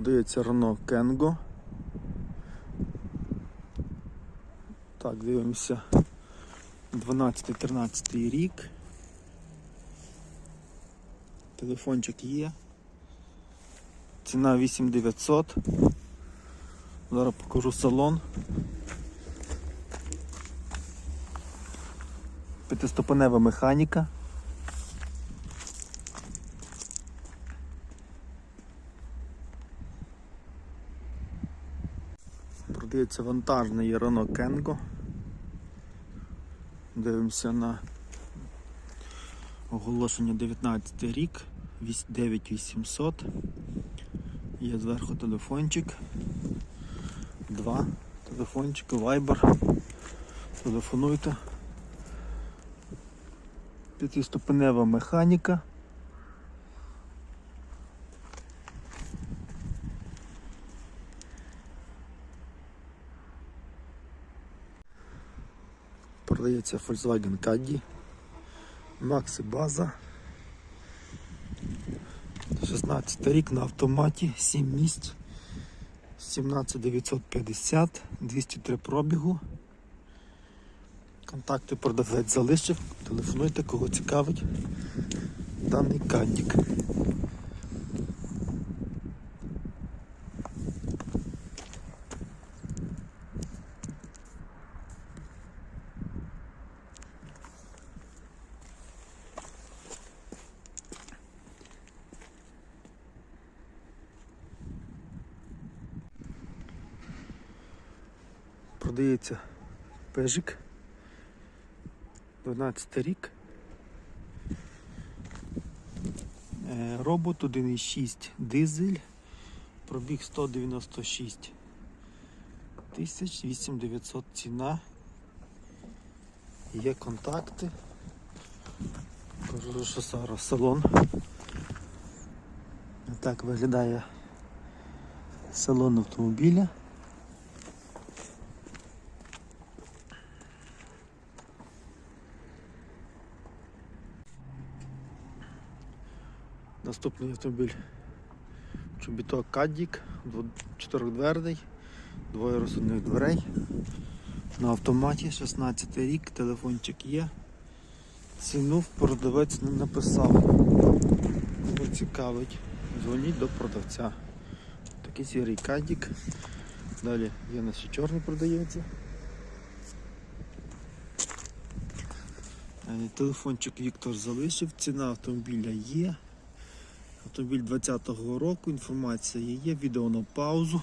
Продається Renault Kengo. Так, дивимося. 12-13 рік. Телефончик є. Ціна 8900. Зараз покажу салон. П'ятиступенева механіка. Продається вантажний Renault Kengo. Дивимося на оголошення 19 рік, 9800. Є зверху телефончик. Два телефончики, Viber. Телефонуйте. П'ятиступенева механіка. Продається Volkswagen Caddy. Maxi база. 16 рік на автоматі, 7 місць. 17950, 203 пробігу. Контакти продавець залишив. Телефонуйте, кого цікавить даний кадік. Продається пежик. 12 рік. Е, Робот 1.6 дизель. Пробіг 196 тисяч 8900 ціна. Є контакти. Кажу, що зараз салон. Так виглядає салон автомобіля. Наступний автомобіль чобіток Кадік, чотирьохдверний, двоє розсудних дверей. На автоматі 16 рік, телефончик є. Ціну продавець не написав. Кого цікавить, дзвоніть до продавця. Такий сірий кадік. Далі є на ще чорний продається. Е, Телефончик Віктор залишив, ціна автомобіля є. Автомобіль 20-го року, інформація є, відео на паузу.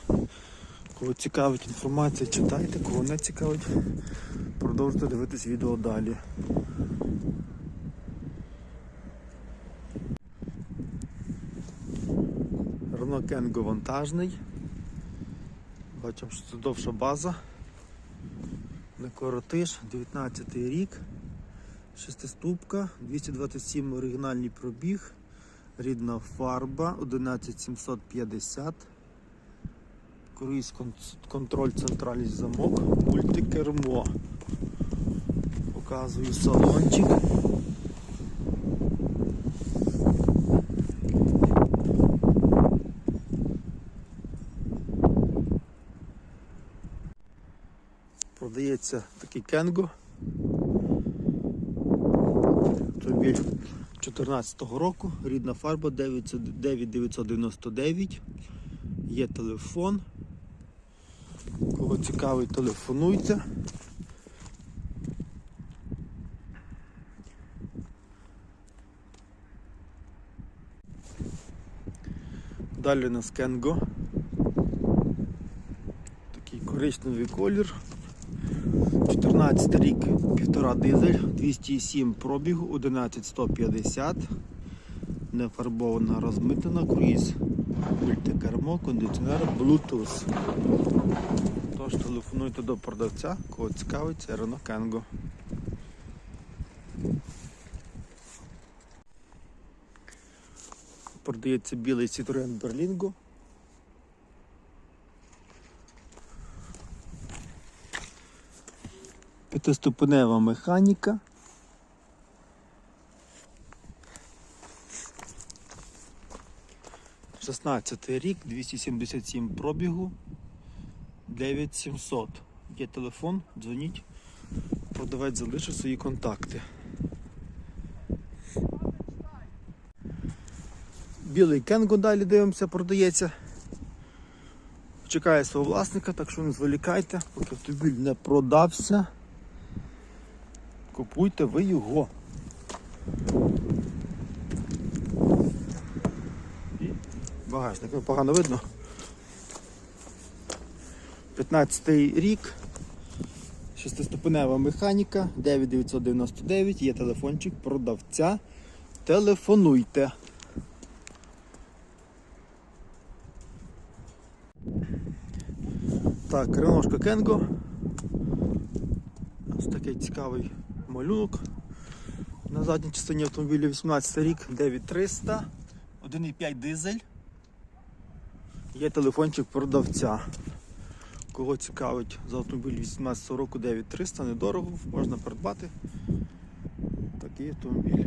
Кого цікавить інформація, читайте, кого не цікавить, продовжуйте дивитись відео далі. Renault Kengo вантажний. Бачимо, що це довша база. Не коротиш, 19 рік, шестиступка, 227 оригінальний пробіг. Рідна фарба 11750. Круїз контроль центральний замок, мультикермо. Показую салончик. Продається такий кенго. Автомобіль 2014 року, рідна фарба 9999. Є телефон. Кого цікавить, телефонуйте. Далі у нас Кенго. Такий коричневий колір. 14 рік, півтора дизель, 207 пробігу, 11150. Нефарбована розмитана, круїз, мультикермо, кондиціонер, Bluetooth. Тож телефонуйте до продавця, кого цікавить, Renault Kengo. Продається білий Citroen Berlingo. П'ятиступенева механіка. 16 рік, 277 пробігу, 9700. Є телефон, дзвоніть, продавець залишив свої контакти. Білий Кенго далі дивимося, продається. Чекає свого власника, так що не зволікайте, поки автомобіль не продався. Купуйте ви його. Багажник ну, погано видно. 15 рік. Шестиступенева механіка 9999, є телефончик продавця. Телефонуйте. Так, Реношка Кенго. Ось такий цікавий малюнок. На задній частині автомобіля 18 рік 9300, 1,5 дизель. Є телефончик продавця. Кого цікавить за автомобіль 18 року 9300, недорого, можна придбати такий автомобіль.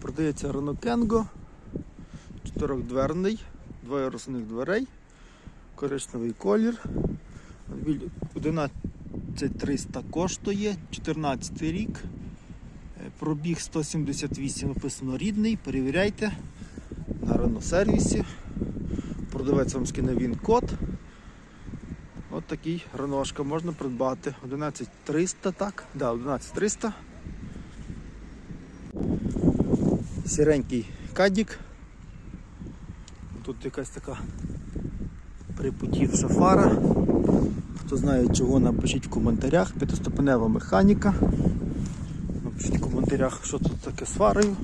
Продається Renault Kengo, чотирьохдверний, двоє розсувних дверей, коричневий колір, 11 13300 коштує, 14 рік. Е, пробіг 178 написано рідний, перевіряйте на рено-сервісі. Продавець вам скине він код. От такий реношка можна придбати. 11300, так? Да, 11300. Сіренький кадік. Тут якась така припутівша фара. Хто знає чого, напишіть в коментарях. П'ятиступенева механіка. Напишіть в коментарях, що тут таке з фарою.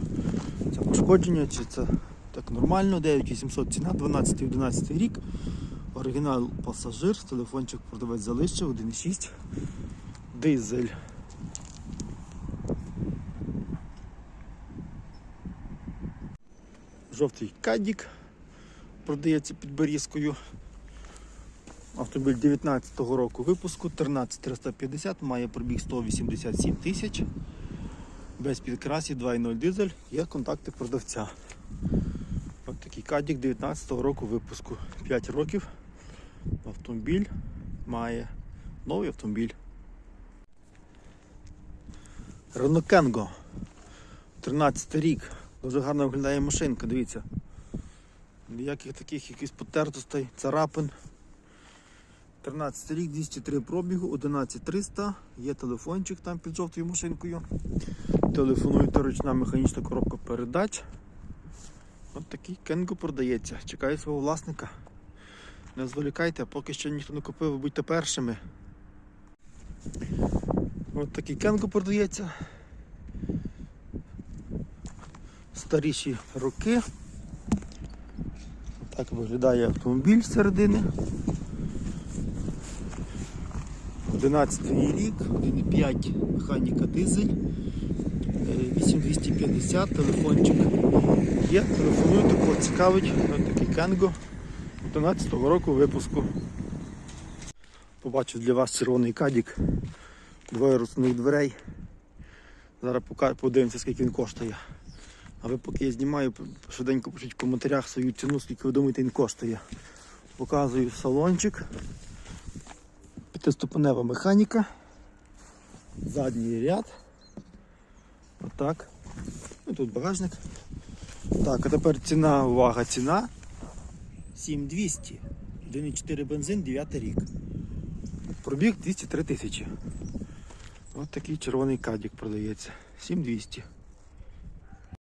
Це пошкодження, чи це так нормально. 9800 ціна, 12-11 рік. Оригінал пасажир, телефончик продавець залишив, 1.6. Дизель. Жовтий кадік продається під берізкою. Автомобіль 19-го року випуску, 13350, має пробіг 187 тисяч. Без підкрасів 2.0 дизель, є контакти продавця. Ось такий кадік 19-го року випуску. 5 років. Автомобіль має новий автомобіль. Kengo. 13 рік. Дуже гарно виглядає машинка, дивіться. Ніяких таких якихось потертостей, царапин. 13 рік, 203 пробігу, 11300, є телефончик там під жовтою машинкою. Телефонуєте ручна механічна коробка передач. От такий кенго продається. Чекає свого власника. Не зволікайте, поки ще ніхто не купив, будьте першими. От такий кенго продається. Старіші роки. Так виглядає автомобіль з середини. 11 рік, 1,5 механіка дизель, е, 8250, телефончик є, телефонуйте, кого цікавить, ось такий Кенго 11 року випуску. Побачив для вас червоний кадік, двоє розсувних дверей. Зараз подивимося, скільки він коштує. А ви поки я знімаю, швиденько пишіть в коментарях свою ціну, скільки ви думаєте він коштує. Показую салончик. П'ятиступенева механіка. Задній ряд. Отак. Ну, тут багажник. Так, а тепер ціна, увага, ціна 7200. 1,4 бензин, 9 рік. Пробіг 203 тисячі. Ось такий червоний кадік продається. 7200.